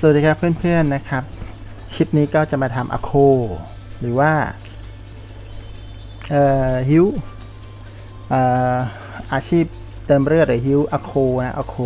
สวัสดีครับเพื่อนๆนะครับ คลิปนี้ก็จะมาทำอะโค หรือว่าเอ่อฮิวเอ่ออาชีพเติมเลือดหรือฮิวอะโคนะอะโค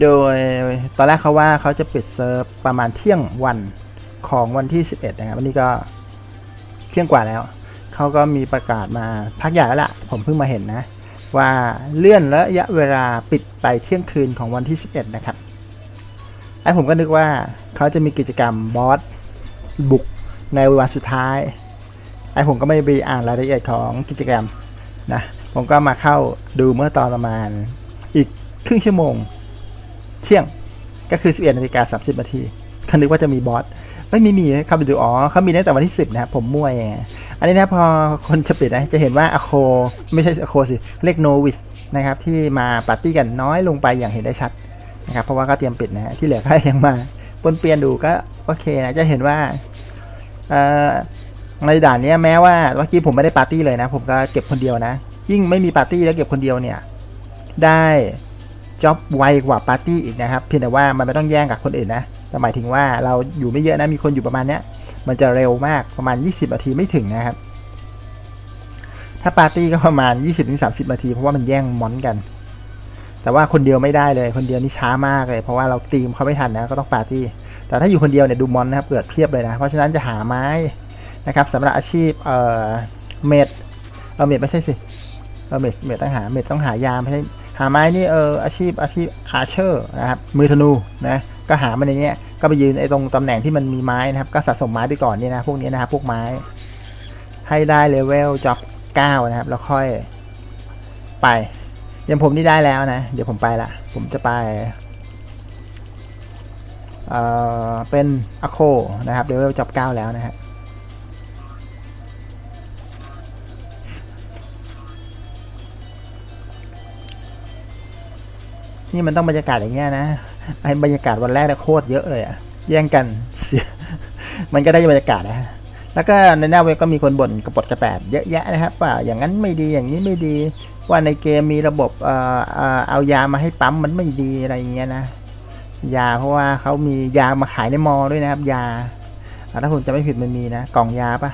โดยตอนแรกเขาว่าเขาจะปิดเซิร์ฟประมาณเที่ยงวันของวันที่ 11 นะครับ วันนี้ก็เที่ยงกว่าแล้ว เขาก็มีประกาศมาพักใหญ่แล้วล่ะ ผมเพิ่งมาเห็นนะว่าเลื่อนระยะเวลาปิดไปเที่ยงคืนของวันที่ 11 นะครับ ไอ้ผมก็นึกว่าเขาจะมีกิจกรรมบอสบุกในวันสุดท้าย ไอ้ผมก็ไม่ไปอ่านรายละเอียดของกิจกรรมนะ ผมก็มาเข้าดูเมื่อตอนประมาณอีกครึ่งชั่วโมง เที่ยงก็คือ 11นาฬิกา30นาทีคันนึกว่าจะมีบอสไม่มีมีเข้าไปดูอ๋อเขามีตั้งแต่วันที่ 10 นะครับ ผมมั่วเองอันนี้นะพอคนจะปิดนะจะเห็นว่าอโค ไม่ใช่อโคสิเรียกโนวิสนะครับที่มาปาร์ตี้กันน้อยลงไปอย่างเห็นได้ชัด นะครับเพราะว่าก็เตรียมปิดนะฮะที่เหลือก็ยังมาปนเปลี่ยนดูก็โอเคนะจะเห็นว่าในด่านนี้แม้ว่าเมื่อกี้ผมไม่ได้ปาร์ตี้เลยนะ ผมก็เก็บคนเดียวนะ ยิ่งไม่มีปาร์ตี้แล้วเก็บคนเดียวเนี่ย ได้จ็อบไวกว่าปาร์ตี้อีกนะครับ เพียงแต่ว่ามันไม่ต้องแย่งกับคนอื่นนะแต่หมายถึงว่าเราอยู่ไม่เยอะนะมีคนอยู่ประมาณเนี้ยมันจะเร็วมากประมาณ 20นาทีไม่ถึงนะครับ ถ้าปาร์ตี้ก็ประมาณ 20-30นาทีเพราะว่ามันแย่งมอนกัน แต่ว่าคนเดียวไม่ได้เลย คนเดียวนี่ช้ามากเลย เพราะว่าเราตีมเขาไม่ทันนะ ก็ต้องปาร์ตี้ แต่ถ้าอยู่คนเดียวเนี่ยดูมอนนะครับเกิดเพียบเลยนะ เพราะฉะนั้นจะหาไม้นะครับสำหรับอาชีพเอ่อเมดเออเมดไม่ใช่สิเออเมดเมดต้องหาเมดต้องหายามไม่ใช่หาไม้นี่เอออาชีพอาชีพอาเชอร์นะครับมือธนูนะก็หามันในนี้ก็ไปยืนไอ้ตรงตำแหน่งที่มันมีไม้นะครับ ก็สะสมไม้ไปก่อนนี่นะพวกนี้นะครับพวกไม้ ให้ได้เลเวลจ็อบ9นะครับ แล้วค่อยไป อย่างผมนี่ได้แล้วนะ เดี๋ยวผมไปละ ผมจะไปเอ่อเป็นอโคนะครับเดเวลจับเก้าแล้วนะฮะนี่มันต้องบรรยากาศอย่างเงี้ยนะไอ้บรรยากาศวันแรกเนี่ยโคตรเยอะเลยอะแย่งกันเสียมันก็ได้บรรยากาศนะฮะ แล้วก็ในหน้าเว็บก็มีคนบ่นกระปดกระแปดเยอะแยะนะครับว่าอย่างนั้นไม่ดีอย่างนี้ไม่ดี ว่าในเกมมีระบบเอ่อเอ่อเอายามาให้ปั๊มมันไม่ดีอะไรเงี้ยนะยาเพราะว่าเขามียามาขายในมอด้วยนะครับ ยาถ้าผมจะไม่ผิดมันมีนะ กล่องยาปะ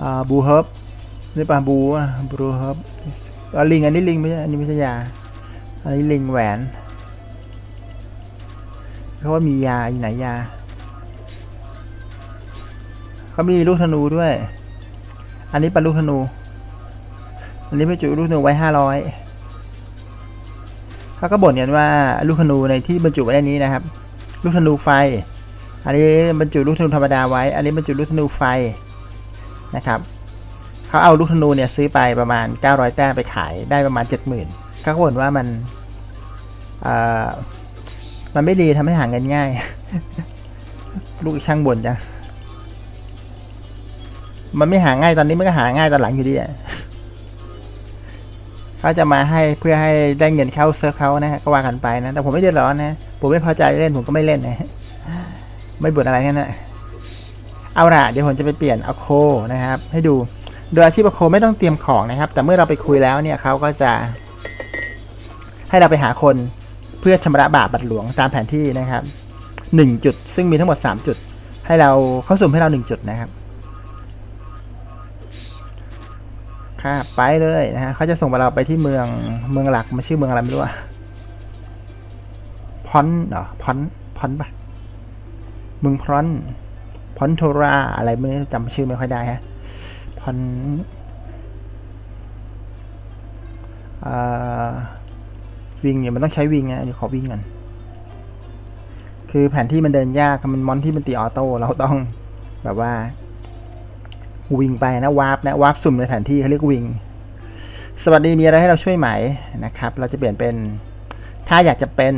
อ่าบูเฮิร์บนี่ปะบูอะบูเฮิร์บลิงอันนี้ลิงไม่ใช่อันนี้ไม่ใช่ยาอันนี้ลิงแหวนเขาะว่ามียาอยู่ไหนยา เขามีลูกธนูด้วย อันนี้เป็นลูกธนู อันนี้ไปจุลูกธนูไว้ห้าร้อยเขาก็บ่นกันว่าลูกธนูในที่บรรจุไว้ในนี้นะครับ ลูกธนูไฟ อันนี้บรรจุลูกธนูธรรมดาไว้ อันนี้บรรจุลูกธนูไฟนะครับเขาเอาลูกธนูเนี่ยซื้อไปประมาณ 900 แต้มไปขายได้ประมาณ 70,000เขาก็บ่นว่ามันมันไม่ดีทำให้หาเงินง่าย ลูกช่างบ่นจัง มันไม่หาง่ายตอนนี้มันก็หาง่ายตอนหลังอยู่ดีอะเขาจะมาให้เพื่อให้ได้เงินเข้าเซิร์ฟเขานะฮะก็ว่ากันไปนะ แต่ผมไม่เดือดร้อนนะ ผมไม่พอใจเล่นผมก็ไม่เล่นนะ ไม่บ่นอะไรนั่นแหละเอาละเดี๋ยวผมจะไปเปลี่ยนอาโคนะครับ ให้ดูโดยอาชีพอาโคไม่ต้องเตรียมของนะครับ แต่เมื่อเราไปคุยแล้วเนี่ยเขาก็จะ ให้เราไปหาคนเพื่อชำระบาปบัตรหลวงตามแผนที่นะครับหนึ่งจุด ซึ่งมีทั้งหมดสามจุด ให้เราเข้าสุ่มให้เราหนึ่งจุดนะครับ ค่ะไปเลยนะฮะเขาจะส่งเราไปที่เมืองเมืองหลักมันชื่อเมืองอะไรไม่รู้อะพอนเหรอพอนพอนปะเมืองพรอนพอนโทราอะไรไม่รู้จำชื่อไม่ค่อยได้ฮะพอนอวิ่งเนี่ยมันต้องใช้วิ่งนะเดี๋ยวขอวิ่งกันคือแผนที่มันเดินยากมันมอนที่มันตีออโต้เราต้องแบบว่า วิ่งไปนะวาร์ปนะวาร์ปสุ่มในแผนที่เขาเรียกวิ่งสวัสดีมีอะไรให้เราช่วยไหมนะครับ เราจะเปลี่ยนเป็นถ้าอยากจะเป็น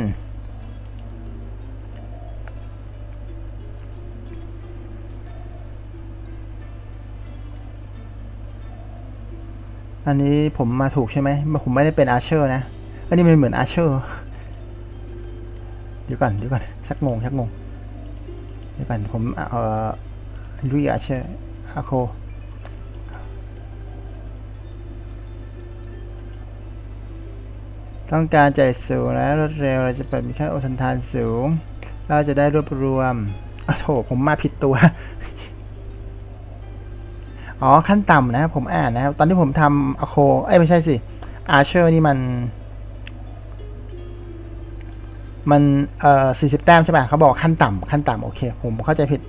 อันนี้ผมมาถูกใช่ไหมผมไม่ได้เป็นอาเชอร์นะ อันนี้มันเหมือนอาเชอร์เดี๋ยวก่อนเดี๋ยวก่อนสักงงสักงงเดี๋ยวก่อนผมเอ่อลุยอาเชอร์อาโค ต้องการใจสูงและรวดเร็วเราจะเปิดมีค่าโอทันทานสูง เราจะได้รวบรวมโอ้โถผมมาผิดตัว อ๋อขั้นต่ำนะครับผมอ่านนะครับ ตอนที่ผมทำอโคเอ้ยไม่ใช่สิอาเชอร์นี่มัน มันเอ่อสี่สิบแต้มใช่ป่ะเขาบอกขั้นต่ำขั้นต่ำโอเค ผมเข้าใจผิด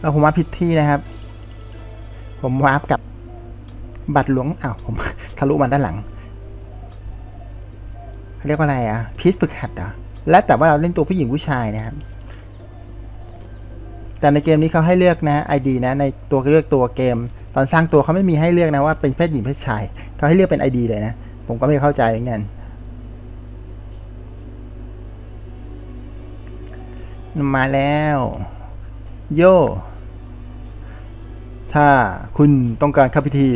แล้วผมมาผิดที่นะครับ ผมวาร์ปกับบัตรหลวงอ้าวผมทะลุมาด้านหลัง เรียกว่าอะไรอะพีชฝึกหัดอะและแต่ว่าเราเล่นตัวผู้หญิงผู้ชายนะครับแต่ในเกมนี้เขาให้เลือกนะ ID นะในตัวเลือกตัวเกม ตอนสร้างตัวเขาไม่มีให้เลือกนะว่าเป็นเพศหญิงเพศชายเขาให้เลือกเป็น ID เลยนะ ผมก็ไม่เข้าใจเหมือนกันมาแล้ว โย ถ้าคุณต้องการเข้าพิธี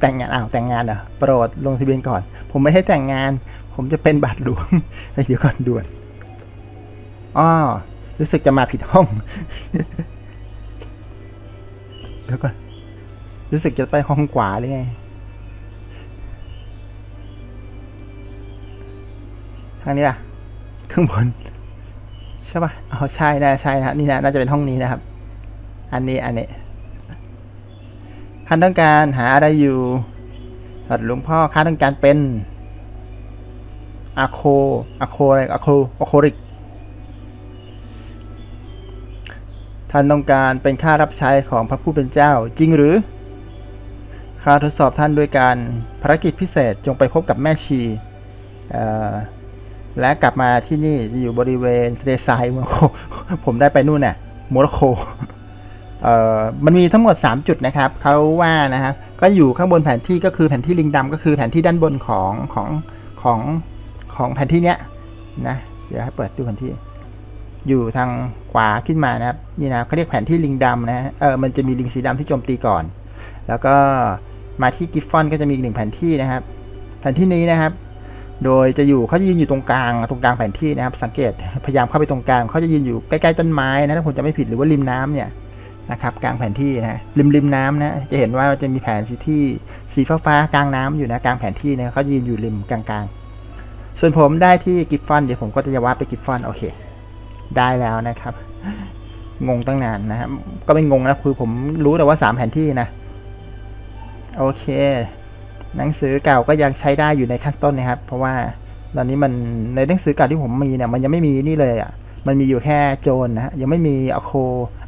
แต่งงานอ้าวแต่งงานเหรอโปรดลงทะเบียนก่อน ผมไม่ให้แต่งงาน ผมจะเป็นบัตรหลวงเดี๋ยวก่อนด่วนอ้อรู้สึกจะมาผิดห้อง เดี๋ยวก่อน รู้สึกจะไปห้องขวาหรือไง ทางนี้ล่ะข้างบน ใช่ป่ะอ๋อใช่นะใช่นะนี่นะน่าจะเป็นห้องนี้นะครับ อันนี้อันนี้ท่านต้องการหาอะไรอยู่หัดหลวงพ่อข้าต้องการเป็น อาโคอาโคอะไรอาโคอาโคริก ท่านต้องการเป็นข้ารับใช้ของพระผู้เป็นเจ้า จริงหรือข้าทดสอบท่านด้วยการภารกิจพิเศษจงไปพบกับแม่ชีและกลับมาที่นี่จะอยู่บริเวณทะเลทรายโมร็อกโกผมได้ไปนู่นน่ะโมร็อกโกมันมีทั้งหมด 3 จุดนะครับเขาว่านะครับก็อยู่ข้างบนแผนที่ก็คือแผนที่ลิงดำก็คือแผนที่ด้านบนของของของ ของแผนที่เนี้ยนะเดี๋ยวให้เปิดดูแผนที่ อยู่ทางขวาขึ้นมานะครับนี่นะเขาเรียกแผนที่ลิงดำนะเออมันจะมีลิงสีดำที่โจมตีก่อน แล้วก็มาที่กิฟฟอนก็จะมีอีกหนึ่งแผนที่นะครับ แผนที่นี้นะครับ โดยจะอยู่เขาจะยืนอยู่ตรงกลางตรงกลางแผนที่นะครับ สังเกตพยายามเข้าไปตรงกลางเขาจะยืนอยู่ใกล้ๆต้นไม้นะถ้าผมจะไม่ผิดหรือว่าริมน้ำเนี่ยนะครับกลางแผนที่นะริมริมน้ำนะจะเห็นว่าจะมีแผนสีที่สีฟ้าฟ้าๆกลางน้ำอยู่นะกลางแผนที่นะเขายืนอยู่ริมกลางๆ ส่วนผมได้ที่กิฟฟอนเดี๋ยวผมก็จะวาดไปกิฟฟอนโอเค ได้แล้วนะครับ งงตั้งนานนะครับก็ไม่งงนะคือผมรู้แต่ว่าสามแผนที่นะ โอเค หนังสือเก่าก็ยังใช้ได้อยู่ในขั้นต้นนะครับ เพราะว่าตอนนี้มันในหนังสือเก่าที่ผมมีเนี่ยมันยังไม่มีนี่เลยอะมันมีอยู่แค่โจนนะฮะยังไม่มีอโค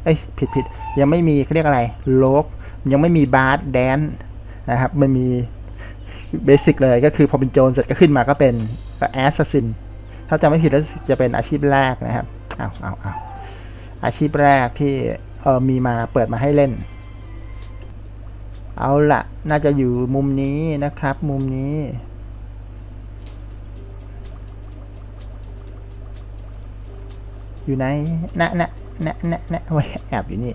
เอ้ยผิดผิดยังไม่มีเขาเรียกอะไรโลกยังไม่มีบาร์ดแดนนะครับมันมี เบสิกเลยก็คือพอเป็นโจรเสร็จก็ขึ้นมาก็เป็นแอสซัสซินถ้าจำไม่ผิดแล้วจะเป็นอาชีพแรกนะครับเอาเอาเอาอาชีพแรกที่เออมีมาเปิดมาให้เล่น เอาละน่าจะอยู่มุมนี้นะครับ มุมนี้ อยู่ไหนนะนะนะนะนะไว้แอบอยู่นี่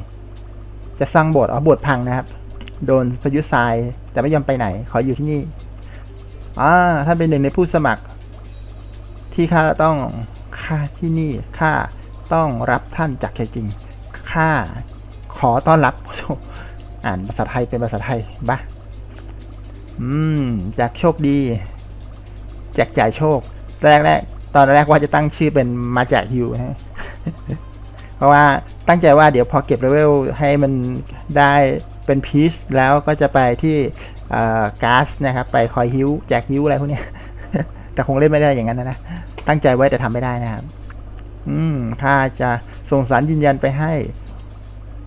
จะสร้างโบสถ์อ๋อโบสถ์พังนะครับ โดนพายุทรายแต่ไม่ยอมไปไหน ขออยู่ที่นี่ อ่าท่านเป็นหนึ่งในผู้สมัคร ที่ข้าต้องข้าที่นี่ข้าต้องรับท่านจากใจจริงข้าขอต้อนรับ อ่านภาษาไทยเป็นภาษาไทยบ้าอืมจากโชคดีแจกจ่ายโชคแรกแรกๆตอนแรกว่าจะตั้งชื่อเป็นมาจากยูนะเพราะว่าตั้งใจว่าเดี๋ยวพอเก็บเลเวลให้มันได้เป็นพีซแล้วก็จะไปที่ ก๊าซนะครับไปคอยฮิวแจกฮิวอะไรพวกนี้แต่คงเล่นไม่ได้อย่างนั้นนะนะตั้งใจไว้แต่ทำไม่ได้นะครับ อืมข้าจะส่งสารยืนยันไปให้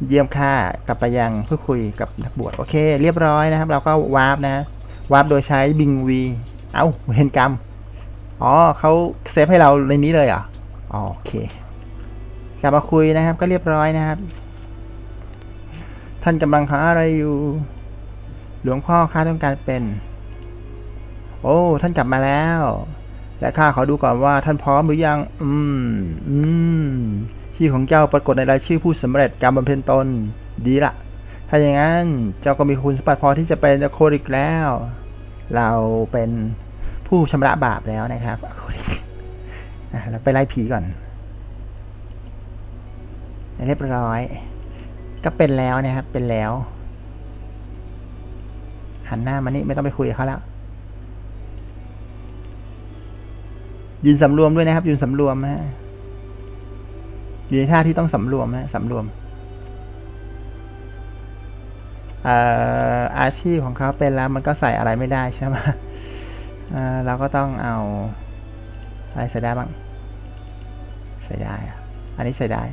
เยี่ยมข้ากลับไปยังเพื่อคุยกับนักบวชโอเค เรียบร้อยนะครับ เราก็วาร์ปนะวาร์ปโดยใช้บิงวีเอ้าเห็นกรรมอ๋อเขาเซฟให้เราในนี้เลยเหรออ๋อโอเคกลับมาคุยนะครับ ก็เรียบร้อยนะครับ ท่านกำลังหาอะไรอยู่ หลวงพ่อข้าต้องการเป็น โอ้ ท่านกลับมาแล้ว และข้าขอดูก่อนว่าท่านพร้อมหรือยัง อืม อืมชื่อของเจ้าปรากฏในรายชื่อผู้สำเร็จการบำเพ็ญตน ดีละถ้าอย่างนั้นเจ้าก็มีคุณสมบัติพอที่จะเป็นโคริกแล้ว เราเป็นผู้ชำระบาปแล้วนะครับโคริกอะเราไปไล่ผีก่อนเรียบร้อย ก็เป็นแล้วนะครับ เป็นแล้ว หันหน้ามานี่ไม่ต้องไปคุยกับเขาแล้วยืนสำรวมด้วยนะครับ ยืนสำรวมนะฮะอยู่ในท่าที่ต้องสำรวมนะสำรวมอาชีพของเขาเป็นแล้วมันก็ใส่อะไรไม่ได้ใช่ไหมเราก็ต้องเอาอะไรใส่ได้บ้าง ใส่ได้อะอันนี้ใส่ได้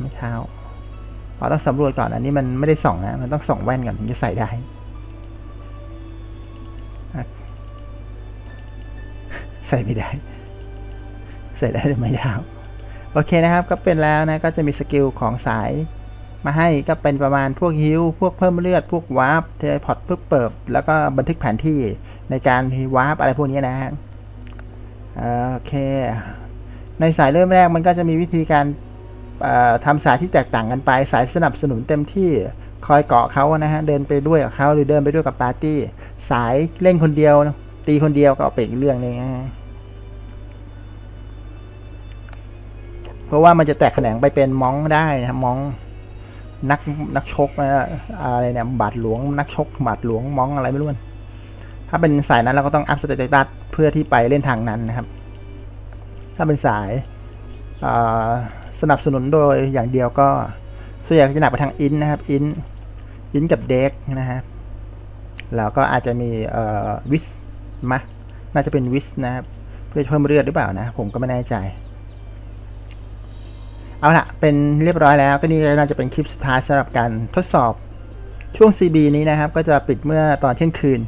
ไม่เท้าเราต้องสำรวจก่อน อันนี้มันไม่ได้ส่องนะ มันต้องส่องแว่นก่อนถึงจะใส่ได้ ใส่ไม่ได้ ใส่ได้แต่ไม่เท้โอเคนะครับ ก็เป็นแล้วนะ ก็จะมีสกิลของสายมาให้ก็เป็นประมาณพวกฮิวพวกเพิ่มเลือด พวกวาร์ปเทเลพอร์ตเพื่อเปิดแล้วก็บันทึกแผนที่ในการวาร์ปอะไรพวกนี้นะฮะโอเค ในสายเริ่มแรกมันก็จะมีวิธีการเอ่อทำสายที่แตกต่างกันไป สายสนับสนุนเต็มที่คอยเกาะเขานะฮะ เดินไปด้วยกับเขาหรือเดินไปด้วยกับปาร์ตี้ สายเล่นคนเดียวนะ ตีคนเดียวก็เอาไปอีกเรื่องหนึงนะเพราะว่ามันจะแตกแขนงไปเป็นมองได้นะครับมองนักนักชกนะอะไรเนี่ยบาดหลวง นักชกบาดหลวงมองอะไรไม่รู้มันถ้าเป็นสายนั้นเราก็ต้องอัพสเตตัสเพื่อที่ไปเล่นทางนั้นนะครับ ถ้าเป็นสายสนับสนุนโดยอย่างเดียวก็ส่วนใหญ่จะหนักไปทางอินนะครับอินอินกับเด็กนะฮะแล้วก็อาจจะมีวิส มะ น่าจะเป็นวิสนะครับ เพื่อเพิ่มเลือดหรือเปล่านะ ผมก็ไม่แน่ใจ เอาละเป็นเรียบร้อยแล้วก็นี่น่าจะเป็นคลิปสุดท้ายสำหรับการทดสอบช่วง CB นี้นะครับ ก็จะปิดเมื่อตอนเที่ยงคืน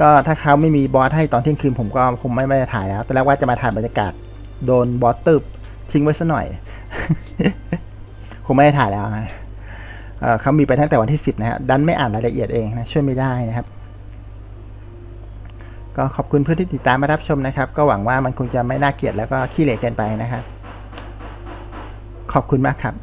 ก็ถ้าเขาไม่มีบอสให้ตอนเที่ยงคืน ผมก็คงไม่ไม่ได้ถ่ายแล้วตอนแรกว่าจะมาถ่ายบรรยากาศโดนบอสตึบทิ้งไว้ซะหน่อย คงไม่ได้ถ่ายแล้วนะเเขามีไปตั้งแต่วันที่สิบนะฮะ ดันไม่อ่านรายละเอียดเองนะ ช่วยไม่ได้นะครับ ก็ขอบคุณเพื่อนที่ติดตามมารับชมนะครับ ก็หวังว่ามันคงจะไม่น่าเกลียดแล้วก็ขี้เหร่เกินไปนะครับ ขอบคุณมากครับ